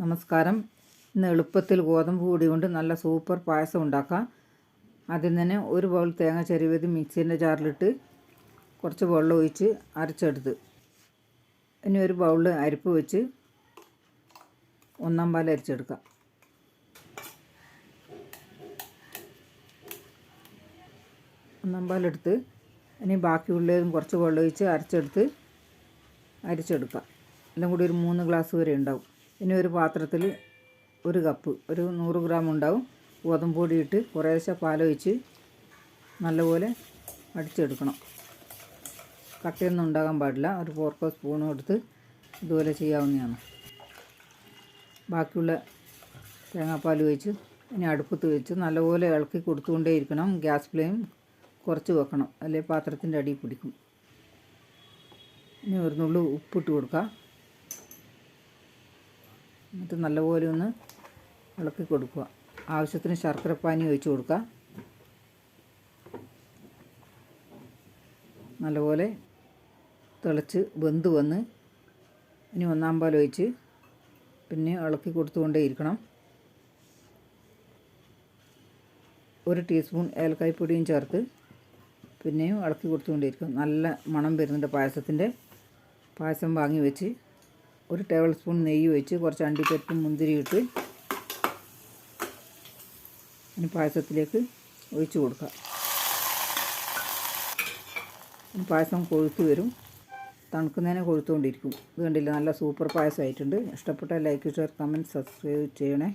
നമസ്കാരം. ഇന്ന് എളുപ്പത്തിൽ ഗോതമ്പ് പൊടി കൊണ്ട് നല്ല സൂപ്പർ പായസം ഉണ്ടാക്കാം. ആദ്യം തന്നെ ഒരു ബൗൾ തേങ്ങ ചെരുവത് മിക്സീന്റെ ജാറിലിട്ട് കുറച്ച് വെള്ളം ഒഴിച്ച് അരച്ചെടുത്ത്. ഇനി ഒരു ബൗളിൽ അരിപ്പ് വെച്ച് ഒന്നാം പാൽ അരിച്ചെടുക്കാം. ഒന്നാം പാലെടുത്ത് ഇനി ബാക്കിയുള്ളതും കുറച്ച് വെള്ളം ഒഴിച്ച് അരച്ചെടുത്ത് അരിച്ചെടുക്കാം. എല്ലാം കൂടി ഒരു മൂന്ന് ഗ്ലാസ് വരെ ഉണ്ടാവും. ഇനി ഒരു പാത്രത്തിൽ ഒരു കപ്പ് ഒരു നൂറ് ഗ്രാം ഉണ്ടാവും. ഗോതമ്പ് പൊടി ഇട്ട് കുറേശ്ശെ പാലൊഴിച്ച് നല്ലപോലെ അടിച്ചെടുക്കണം. കട്ടയൊന്നും ഉണ്ടാകാൻ പാടില്ല. ഒരു ഫോർക്കോ സ്പൂണും എടുത്ത് ഇതുപോലെ ചെയ്യാവുന്നതാണ്. ബാക്കിയുള്ള തേങ്ങാപ്പാൽ ഒഴിച്ച് ഇനി അടുപ്പത്ത് വെച്ച് നല്ലപോലെ ഇളക്കി കൊടുത്തുകൊണ്ടേ ഇരിക്കണം ഗ്യാസ് ഫ്ലെയിം കുറച്ച് വെക്കണം. അല്ലെങ്കിൽ പാത്രത്തിന്റെ അടിയിൽ പിടിക്കും. ഇനി ഒരു നുള്ളു ഉപ്പിട്ട് കൊടുക്കുക. എന്നിട്ട് നല്ലപോലെ ഒന്ന് ഇളക്കി കൊടുക്കുക. ആവശ്യത്തിന് ശർക്കരപ്പാനി ഒഴിച്ചു കൊടുക്കുക. നല്ലപോലെ തിളച്ച് വെന്ത് വന്ന് ഇനി ഒന്നാം പാൽ ഒഴിച്ച് പിന്നെ ഇളക്കി കൊടുത്തുകൊണ്ടേ ഇരിക്കണം. ഒരു ടീസ്പൂൺ ഏലക്കായ്പ്പൊടിയും ചേർത്ത് പിന്നെയും ഇളക്കി കൊടുത്തുകൊണ്ടേ ഇരിക്കണം. നല്ല മണം വരുന്നുണ്ട് പായസത്തിന്റെ. പായസം വാങ്ങി വെച്ച് ഒരു ടേബിൾ സ്പൂൺ നെയ്യ് ഒഴിച്ച് കുറച്ച് അണ്ടിപ്പരിപ്പും മുന്തിരി ഇട്ട് ഇനി പായസത്തിലേക്ക് ഒഴിച്ചു കൊടുക്കാം പായസം കൊഴുത്ത് വരും. തണുക്കുന്നതിനെ കൊഴുത്തുകൊണ്ടിരിക്കും. ഇത് കണ്ടില്ല നല്ല സൂപ്പർ പായസമായിട്ടുണ്ട്. ഇഷ്ടപ്പെട്ട ലൈക്ക് ഷെയർ കമന്റ് സബ്സ്ക്രൈബ് ചെയ്യണേ.